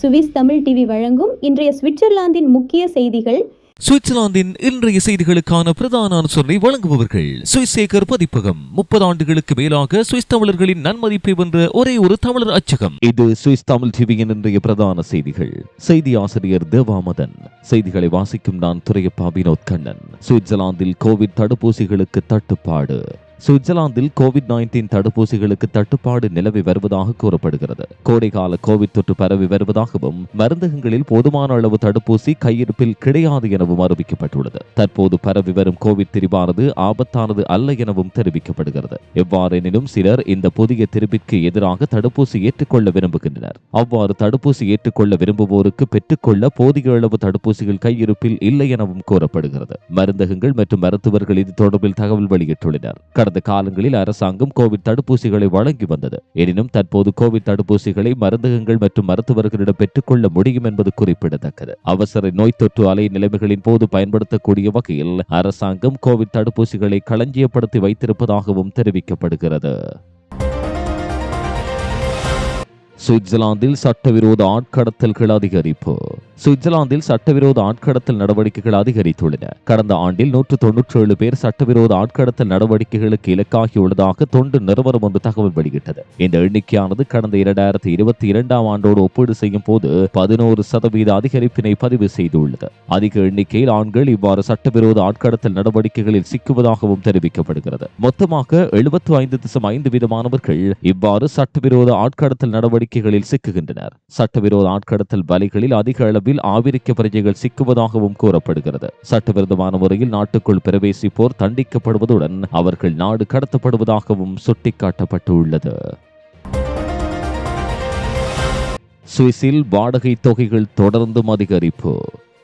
Swiss Tamil TV வழங்கும் இன்றைய சுவிட்சர்லாந்தின் முக்கிய செய்திகள். சுவிட்சர்லாந்தின் இன்றைய செய்திகளுக்கான பிரதான அனுசரணை வழங்குபவர்கள். சுவிசேகர் பதிப்பகம் முப்பது ஆண்டுகளுக்கு மேலாக சுவிஸ் தமிழர்களின் நன்மதிப்பை வென்ற ஒரே ஒரு தமிழர் அச்சகம். இது சுவிஸ் தமிழ் டிவியின் இன்றைய பிரதான செய்திகள். செய்தி ஆசிரியர் தேவாமதன். செய்திகளை வாசிக்கும் நான் துரையப்பா வினோத் கண்ணன். சுவிட்சர்லாந்தில் கோவிட் தடுப்பூசிகளுக்கு தட்டுப்பாடு. சுவிட்சர்லாந்தில் கோவிட் நைன்டீன் தடுப்பூசிகளுக்கு தட்டுப்பாடு நிலவி வருவதாக கூறப்படுகிறது. கோடைகால கோவிட் தொற்று பரவி வருவதாகவும் மருந்தகங்களில் போதுமான அளவு தடுப்பூசி கையிருப்பில் கிடையாது எனவும் அறிவிக்கப்பட்டுள்ளது. தற்போது பரவி வரும் கோவிட் திரிவானது ஆபத்தானது அல்ல எனவும் தெரிவிக்கப்படுகிறது. எவ்வாறெனினும் சிலர் இந்த புதிய திரிபிற்கு எதிராக தடுப்பூசி ஏற்றுக்கொள்ள விரும்புகின்றனர். அவ்வாறு தடுப்பூசி ஏற்றுக்கொள்ள விரும்புவோருக்கு பெற்றுக்கொள்ள போதிய அளவு தடுப்பூசிகள் கையிருப்பில் இல்லை எனவும் கூறப்படுகிறது. மருந்தகங்கள் மற்றும் மருத்துவர்கள் இது தொடர்பில் தகவல் வெளியிட்டுள்ளனர். கடந்த காலங்களில் அரசாங்கம் கோவிட் தடுப்பூசிகளை வழங்கி வந்தது. எனினும் தற்போது கோவிட் தடுப்பூசிகளை மருந்தகங்கள் மற்றும் மருத்துவர்களிடம் பெற்றுக்கொள்ள முடியும் என்பது குறிப்பிடத்தக்கது. அவசர நோய் தொற்று அலை நிலைமைகளின் போது பயன்படுத்தக்கூடிய வகையில் அரசாங்கம் கோவிட் தடுப்பூசிகளை களஞ்சியப்படுத்தி வைத்திருப்பதாகவும் தெரிவிக்கப்படுகிறது. சுவிட்சர்லாந்தில் சட்டவிரோத ஆட்கடத்தல்கள் அதிகரிப்பு. சுவிட்சர்லாந்தில் சட்டவிரோத ஆட்கடத்தல் நடவடிக்கைகள் அதிகரித்துள்ளன. கடந்த ஆண்டில் நூற்று தொன்னூற்றி ஏழு பேர் சட்டவிரோத ஆட்கடத்தல் நடவடிக்கைகளுக்கு இலக்காகியுள்ளதாக தொண்டு நிறுவனம் ஒன்று தகவல் வெளியிட்டது. இந்த எண்ணிக்கையானது கடந்த இரண்டாயிரத்தி இருபத்தி இரண்டாம் ஆண்டோடு ஒப்பீடு செய்யும் போது பதினோரு சதவீத அதிகரிப்பினை பதிவு செய்துள்ளது. அதிக எண்ணிக்கையில் ஆண்கள் இவ்வாறு சட்டவிரோத ஆட்கடத்தல் நடவடிக்கைகளில் சிக்குவதாகவும் தெரிவிக்கப்படுகிறது. மொத்தமாக எழுபத்து ஐந்து திசம் ஐந்து வீதமானவர்கள் இவ்வாறு சட்டவிரோத ஆட்கடத்தல் நடவடிக்கை நடவடிக்கைகளில் சிக்குகின்றனர். சட்டவிரோத ஆட்கடத்தல் வலிகளில் அதிக அளவில் ஆவிரிக்க பிரஜைகள் சிக்குவதாகவும் கூறப்படுகிறது. சட்டவிரோதமான முறையில் நாட்டுக்குள் பிரவேசிப்போர் தண்டிக்கப்படுவதுடன் அவர்கள் நாடு கடத்தப்படுவதாகவும் சுட்டிக்காட்டப்பட்டுள்ளது. சுவிஸில் வாடகை தொகைகள் தொடர்ந்தும் அதிகரிப்பு.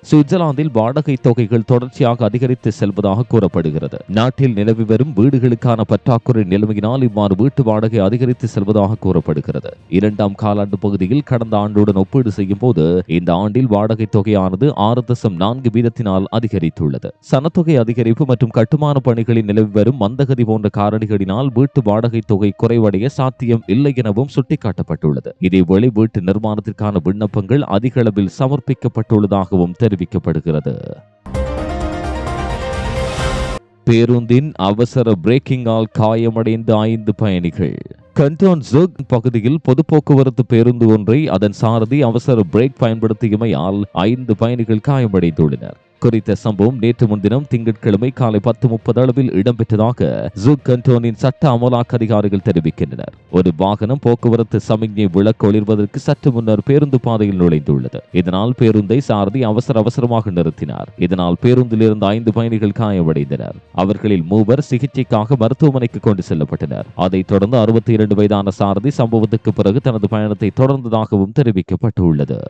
சுவிட்சர்லாந்தில் வாடகை தொகைகள் தொடர்ச்சியாக அதிகரித்து செல்வதாக கூறப்படுகிறது. நாட்டில் நிலவி வரும் வீடுகளுக்கான பற்றாக்குறை நிலைமையினால் இவ்வாறு வீட்டு வாடகை அதிகரித்து செல்வதாக கூறப்படுகிறது. இரண்டாம் காலாண்டு பகுதியில் கடந்த ஆண்டுடன் ஒப்பீடு செய்யும் போது இந்த ஆண்டில் வாடகை தொகையானது ஆறு தசம் நான்கு வீதத்தினால் அதிகரித்துள்ளது. சனத்தொகை அதிகரிப்பு மற்றும் கட்டுமான பணிகளில் நிலவி வரும் மந்தகதி போன்ற காரணிகளினால் வீட்டு வாடகை தொகை குறைவடைய சாத்தியம் இல்லை எனவும் சுட்டிக்காட்டப்பட்டுள்ளது. இதேவேளை வீட்டு நிர்மாணத்திற்கான விண்ணப்பங்கள் அதிக அளவில் சமர்ப்பிக்கப்பட்டுள்ளதாகவும் தெரிவிக்கப்படுகிறது. பேருந்தின் அவசர பிரேக்கிங்கால் காயமடைந்த ஐந்து பயணிகள். கண்டோன் ஜுக் பகுதியில் பொது போக்குவரத்து பேருந்து ஒன்றை அதன் சாரதி அவசர பிரேக் பயன்படுத்தியமையால் ஐந்து பயணிகள் காயமடைந்துள்ளனர். குறித்த சம்பவம் நேற்று முன்தினம் திங்கட்கிழமை காலை பத்து முப்பது அளவில் இடம்பெற்றதாக ஜுக் கண்டோனின் சட்ட அமலாக்க அதிகாரிகள் தெரிவிக்கின்றனர். ஒரு வாகனம் போக்குவரத்து சமிக்ஞை விளக்கு ஒளிர்வதற்கு சற்று முன்னர் பேருந்து பாதையில் நுழைந்துள்ளது. இதனால் பேருந்தை சாரதி அவசர அவசரமாக நிறுத்தினார். இதனால் பேருந்தில் இருந்த ஐந்து பயணிகள் காயமடைந்தனர். அவர்களில் மூவர் சிகிச்சைக்காக மருத்துவமனைக்கு கொண்டு செல்லப்பட்டனர். அதைத் தொடர்ந்து அறுபத்தி இரண்டு வயதான சாரதி சம்பவத்துக்கு பிறகு தனது பயணத்தை தொடர்ந்ததாகவும் தெரிவிக்கப்பட்டுள்ளது.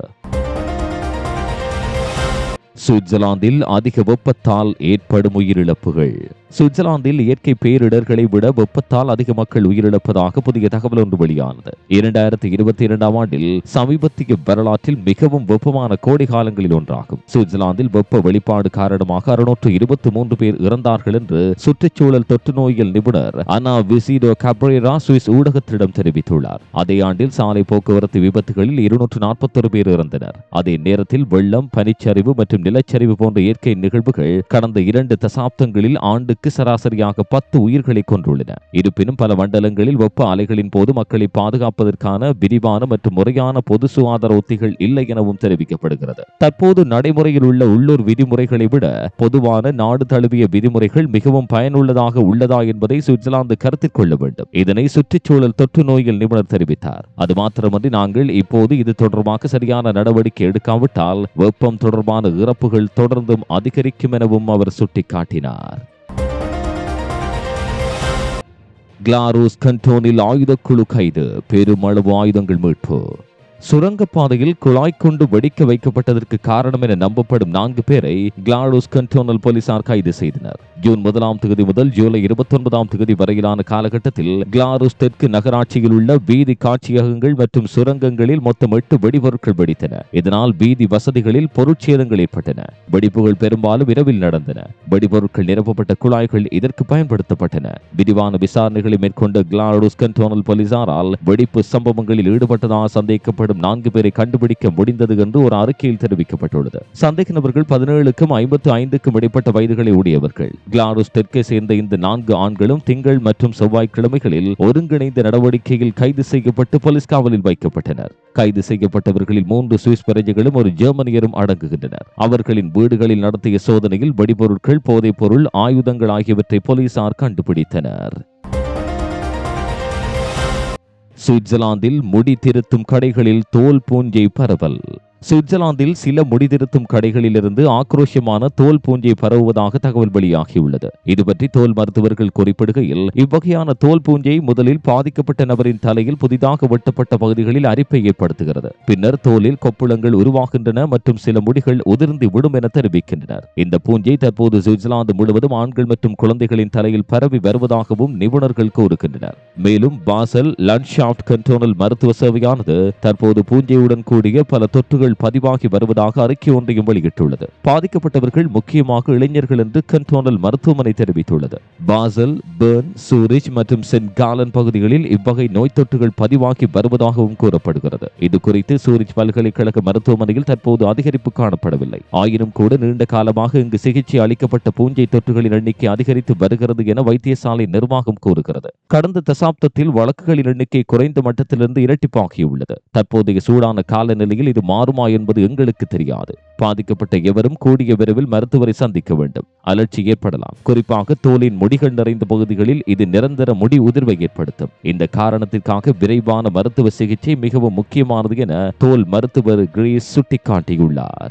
சுவிட்சர்லாந்தில் அதிக வெப்பத்தால் ஏற்படும் உயிரிழப்புகள். சுவிட்சர்லாந்தில் இயற்கை பேரிடர்களை விட வெப்பத்தால் அதிக மக்கள் உயிரிழப்பதாக புதிய தகவல் ஒன்று வெளியானது. இரண்டாயிரத்தி இருபத்தி இரண்டாம் ஆண்டில் சமீபத்திய வரலாற்றில் மிகவும் வெப்பமான கோடை காலங்களில் ஒன்றாகும். சுவிட்சர்லாந்தில் வெப்ப வெளிப்பாடு காரணமாக அறுநூற்று இருபத்தி மூன்று பேர் இறந்தார்கள் என்று சுற்றுச்சூழல் தொற்று நோயியல் நிபுணர் அனா விசிடோ கப்ரேரா சுவிஸ் ஊடகத்திடம் தெரிவித்துள்ளார். அதே ஆண்டில் சாலை போக்குவரத்து விபத்துகளில் இருநூற்று நாற்பத்தொரு பேர் இறந்தனர். அதே நேரத்தில் வெள்ளம் பனிச்சரிவு மற்றும் நிலச்சரிவு போன்ற இயற்கை நிகழ்வுகள் கடந்த இரண்டு தசாப்தங்களில் ஆண்டுக்கு சராசரியாக பத்து உயிர்களை கொண்டுள்ளன இருப்பினும் பல மண்டலங்களில் வெப்ப அலைகளின் போது மக்களை பாதுகாப்பதற்கான விரிவான மற்றும் முறையான பொது சுகாதார உத்திகள் இல்லை எனவும் தெரிவிக்கப்படுகிறது. தற்போது நடைமுறையில் உள்ள உள்ளூர் விதிமுறைகளை விட பொதுவான நாடு தழுவிய விதிமுறைகள் மிகவும் பயனுள்ளதாக உள்ளதா என்பதை சுவிட்சர்லாந்து கருத்தில் கொள்ள வேண்டும். இதனை சுற்றுச்சூழல் தொற்று நோயில் நிபுணர் தெரிவித்தார். அது மாத்திரமன்றி நாங்கள் இப்போது இது தொடர்பாக சரியான நடவடிக்கை எடுக்காவிட்டால் வெப்பம் தொடர்பான இறப்புகள் தொடர்ந்தும் அதிகரிக்கும் எனவும் அவர் சுட்டிக்காட்டினார். கிளாரூஸ் கண்டோனில் ஆயுதக்குழு கைது பெருமளவு ஆயுதங்கள் மீட்பு. சுரங்கப்பாதையில் குழாய் கொண்டு வெடிக்க வைக்கப்பட்டதற்கு காரணம் என நம்பப்படும் நான்கு பேரை கிளாரூஸ் கண்டோனல் போலீசார் கைது செய்தனர். ஜூன் முதலாம் தேதி முதல் ஜூலை இருபத்தி ஒன்பதாம் தேதி வரையிலான காலகட்டத்தில் கிளாருஸ் தெற்கு நகராட்சியில் உள்ள வீதி காட்சியகங்கள் மற்றும் சுரங்கங்களில் மொத்தம் எட்டு வெடிபொருட்கள் வெடித்தன. இதனால் வீதி வசதிகளில் பொருட்சேதங்கள் ஏற்பட்டன. வெடிப்புகள் பெரும்பாலும் இரவில் நடந்தன. வெடிபொருட்கள் நிரப்பப்பட்ட குழாய்கள் இதற்கு பயன்படுத்தப்பட்டன. விரிவான விசாரணைகளை மேற்கொண்ட கிளாரூஸ் கண்டோனல் போலீசாரால் வெடிப்பு சம்பவங்களில் ஈடுபட்டதாக சந்தேகிக்கப்படும் நான்கு பேரை கண்டுபிடிக்க முடிந்தது என்று ஒரு அறிக்கையில் தெரிவிக்கப்பட்டுள்ளது. சந்தேக நபர்கள் பதினேழுக்கும் ஐம்பத்து ஐந்துக்கும் இடைப்பட்ட வயதுகளை உடையவர்கள். கிளாரஸ் தெற்கே சேர்ந்த இந்த நான்கு ஆண்களும் திங்கள் மற்றும் செவ்வாய்க்கிழமைகளில் ஒருங்கிணைந்த நடவடிக்கையில் கைது செய்யப்பட்டு போலீஸ் காவலில் வைக்கப்பட்டனர். கைது செய்யப்பட்டவர்களில் மூன்று சுவிஸ் பிரஜைகளும் ஒரு ஜெர்மனியரும் அடங்குகின்றனர். அவர்களின் வீடுகளில் நடத்திய சோதனையில் வெடிபொருட்கள் போதைப் பொருள் ஆயுதங்கள் ஆகியவற்றை போலீசார் கண்டுபிடித்தனர். சுவிட்சர்லாந்தில் முடி திருத்தும் கடைகளில் தோல் பூஞ்சை பரவல். சுவிட்சர்லாந்தில் சில முடிதிருத்தும் கடைகளிலிருந்து ஆக்ரோஷமான தோல் பூஞ்சை பரவுவதாக தகவல் வெளியாகியுள்ளது. இதுபற்றி தோல் மருத்துவர்கள் குறிப்பிடுகையில் இவ்வகையான தோல் பூஞ்சை முதலில் பாதிக்கப்பட்ட நபரின் தலையில் புதிதாக வெட்டப்பட்ட பகுதிகளில் அரிப்பை ஏற்படுத்துகிறது. பின்னர் தோலில் கொப்புளங்கள் உருவாகின்றன மற்றும் சில முடிகள் உதிர்ந்து விடும் என தெரிவிக்கின்றனர். இந்த பூஞ்சை தற்போது சுவிட்சர்லாந்து முழுவதும் ஆண்கள் மற்றும் குழந்தைகளின் தலையில் பரவி வருவதாகவும் நிபுணர்கள் கூறுகின்றனர். மேலும் பாசல் லன்ஷாப்ட் கண்டோனல் மருத்துவ சேவையானது தற்போது பூஞ்சையுடன் கூடிய பல தொற்றுகள் பதிவாகி வருவதாக அறிக்கை ஒன்றையும் வெளியிட்டுள்ளது. பாதிக்கப்பட்டவர்கள் முக்கியமாக இளைஞர்கள் என்று கன்டோனல் மருத்துவமனை தெரிவித்துள்ளது. பாசல் பேர்ன் சூரிச் மற்றும் சென்ட் காலன் பகுதிகளில் இவ்வகை நோய் தொற்றுகள் பதிவாகி வருவதாகவும் கூறப்படுகிறது. இது குறித்து சூரிச் பல்கலைக்கழக மருத்துவமனையில் தற்போது அதிகரிப்பு காணப்படவில்லை. ஆயினும் கூட நீண்ட காலமாக இங்கு சிகிச்சை அளிக்கப்பட்ட பூஞ்சை தொற்றுகளின் எண்ணிக்கை அதிகரித்து வருகிறது என வைத்தியசாலை நிர்வாகம் கூறுகிறது. கடந்த தசாப்தத்தில் வழக்குகளின் எண்ணிக்கை குறைந்த மட்டத்திலிருந்து இரட்டிப்பாகியுள்ளது. தற்போதைய சூடான காலநிலையில் இது மாறும் என்பது எங்களுக்கு தெரியாது. பாதிக்கப்பட்ட எவரும் கூடிய விரைவில் மருத்துவரை சந்திக்க வேண்டும். அலர்ச்சி ஏற்படலாம். குறிப்பாக தோலின் முடிகள் நிறைந்த பகுதிகளில் இது நிரந்தர முடி உதிர்வை ஏற்படுத்தும். இந்த காரணத்திற்காக விரைவான மருத்துவ சிகிச்சை மிகவும் முக்கியமானது என தோல் மருத்துவர் கிரீஸ் சுட்டிக்காட்டியுள்ளார்.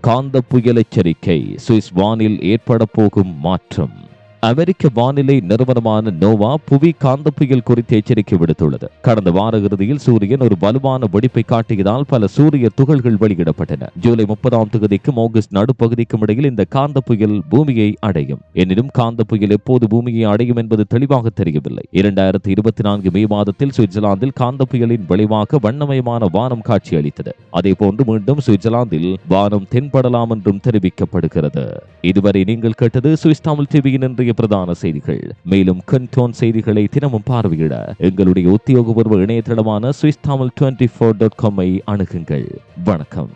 காந்த புயல் எச்சரிக்கை சுவிஸ் வானில் ஏற்பட போகும் மாற்றம். அமெரிக்க வானிலை நிறுவனமான நோவா புவி காந்த புயல் குறித்து எச்சரிக்கை விடுத்துள்ளது. கடந்த வார இறுதியில் சூரியன் ஒரு வலுவான வெடிப்பை காட்டியதால் பல சூரிய துகள்கள் வெளியிடப்பட்டன. ஜூலை முப்பதாம் தேதிக்கும் ஆகஸ்ட் நடுப்பகுதிக்கும் இடையில் இந்த காந்த புயல் பூமியை அடையும். எனினும் காந்த புயல் எப்போது பூமியை அடையும் என்பது தெளிவாக தெரியவில்லை. இரண்டாயிரத்தி இருபத்தி நான்கு மே மாதத்தில் சுவிட்சர்லாந்தில் காந்த புயலின் விளைவாக வண்ணமயமான வானம் காட்சியளித்தது. அதே போன்று மீண்டும் சுவிட்சர்லாந்தில் வானம் தென்படலாம் என்றும் தெரிவிக்கப்படுகிறது. இதுவரை நீங்கள் கேட்டது சுவிஸ் தமிழ் டிவியின் இன்றைய பிரதான செய்திகள். மேலும் கண்டோன் செய்திகளை தினமும் பார்வையிட எங்களுடைய உத்தியோகபூர்வ இணையதளமான Swiss Tamil twenty four dot காமை அணுகுங்கள். வணக்கம்.